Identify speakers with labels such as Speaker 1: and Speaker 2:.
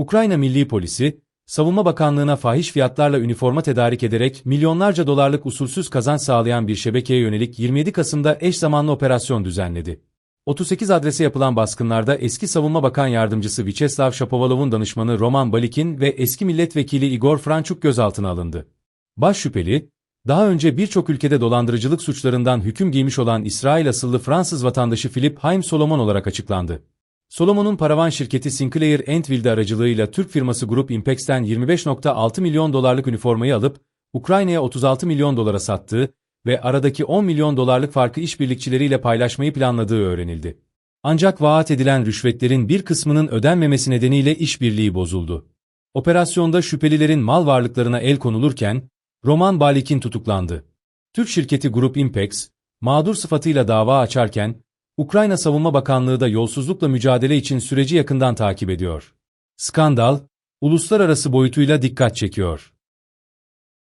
Speaker 1: Ukrayna Milli Polisi, Savunma Bakanlığı'na fahiş fiyatlarla üniforma tedarik ederek milyonlarca dolarlık usulsüz kazanç sağlayan bir şebekeye yönelik 27 Kasım'da eş zamanlı operasyon düzenledi. 38 adrese yapılan baskınlarda eski Savunma Bakan Yardımcısı Vyacheslav Shapovalov'un danışmanı Roman Balikin ve eski milletvekili Igor Franchuk gözaltına alındı. Baş şüpheli, daha önce birçok ülkede dolandırıcılık suçlarından hüküm giymiş olan İsrail asıllı Fransız vatandaşı Philip Haim Solomon olarak açıklandı. Solomon'un paravan şirketi Sinclair Enfield aracılığıyla Türk firması Grup Impex'ten 25.6 milyon dolarlık üniformayı alıp Ukrayna'ya 36 milyon dolara sattığı ve aradaki 10 milyon dolarlık farkı işbirlikçileriyle paylaşmayı planladığı öğrenildi. Ancak vaat edilen rüşvetlerin bir kısmının ödenmemesi nedeniyle işbirliği bozuldu. Operasyonda şüphelilerin mal varlıklarına el konulurken, Roman Balik'in tutuklandı. Türk şirketi Grup Impex, mağdur sıfatıyla dava açarken, Ukrayna Savunma Bakanlığı da yolsuzlukla mücadele için süreci yakından takip ediyor. Skandal, uluslararası boyutuyla dikkat çekiyor.